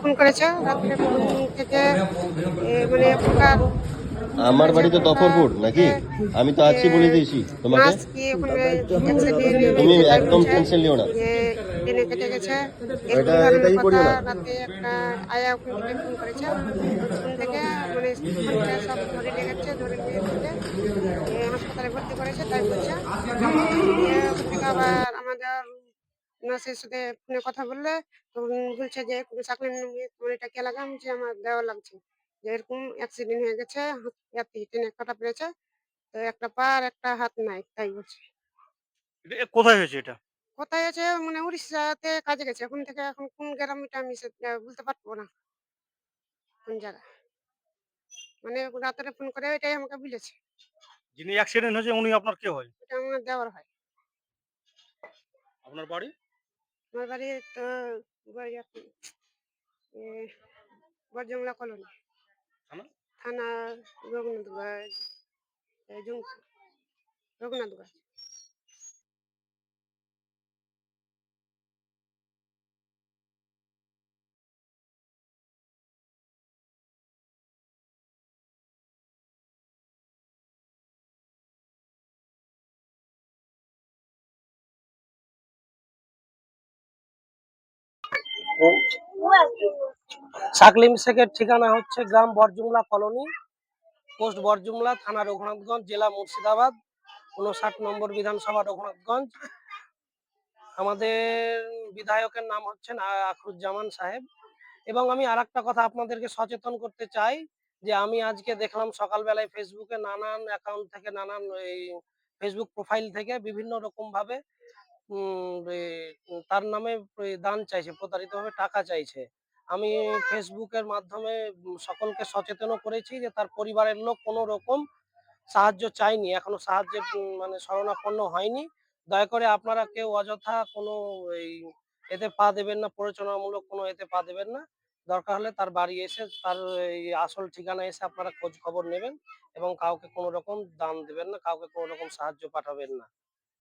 Phone করেছে রাত্রে থেকে মানে আমার বাড়ি তো দফরপুর নাকি? আমি তো আছি বলে দিয়েছি তোমাকে। তুমি একদম টেনশন লিও না। মানে হাসপাতালে ভর্তি করেছে তাই বলছে। আবার নার্সের সাথে ফোনে কথা বললে তখন বলছে যে চাকরি তোমার এটা কে লাগাম যে আমার দেওয়া লাগছে? যে এরকম অ্যাক্সিডেন্ট হয়ে গেছে হাত ট্রেনে কাটা পড়েছে তো একটা পা আর একটা হাত নাই তাই বলছে। কোথায় হয়েছে এটা? কোথায় আছে? মানে উড়িষ্যাতে কাজে গেছে। এখন থেকে এখন কোন গ্রাম এটা আমি বলতে পারব না। কোন জায়গা মানে রাত্রে ফোন করে এটাই আমাকে বলেছে। যিনি অ্যাক্সিডেন্ট হয়েছে উনি আপনার কে হয়? এটা আমার দেওয়ার হয়। আপনার বাড়ি? আমার বাড়ি তো বরজংলা কলোনি থানা? রঘুনাথগঞ্জ রঘুনাথগঞ্জ সাকলিম শেখের ঠিকানা হচ্ছে গ্রাম বরজুমলা কলোনি, পোস্ট বরজুমলা থানা রঘুনাথগঞ্জ, জেলা মুর্শিদাবাদ উনষাট নম্বর বিধানসভা রঘুনাথগঞ্জ। আমাদের বিধায়কের নাম হচ্ছেন আখরুজ্জামান সাহেব। এবং আমি আর কথা আপনাদেরকে সচেতন করতে চাই, যে আমি আজকে দেখলাম সকালবেলায় ফেসবুকে নানান অ্যাকাউন্ট থেকে, নানান এই ফেসবুক প্রোফাইল থেকে বিভিন্ন রকম ভাবে তার নামে দান চাইছে প্রতারিত ভাবে টাকা চাইছে। আমি ফেসবুকের মাধ্যমে সকলকে সচেতন করেছি যে তার পরিবারের লোক কোনো রকম সাহায্য চাইনি এখনও সাহায্যের মানে শরণাপন্ন হয়নি। দয়া করে আপনারা কেউ অযথা কোনো, এই, এতে পা দেবেন না, প্ররোচনামূলক কোনো এতে পা দেবেন না। দরকার হলে তার বাড়ি এসে, তার, এই, আসল ঠিকানা এসে আপনারা খোঁজ খবর নেবেন এবং কাউকে কোনো রকম দান দেবেন না, কাউকে কোনো রকম সাহায্য পাঠাবেন না।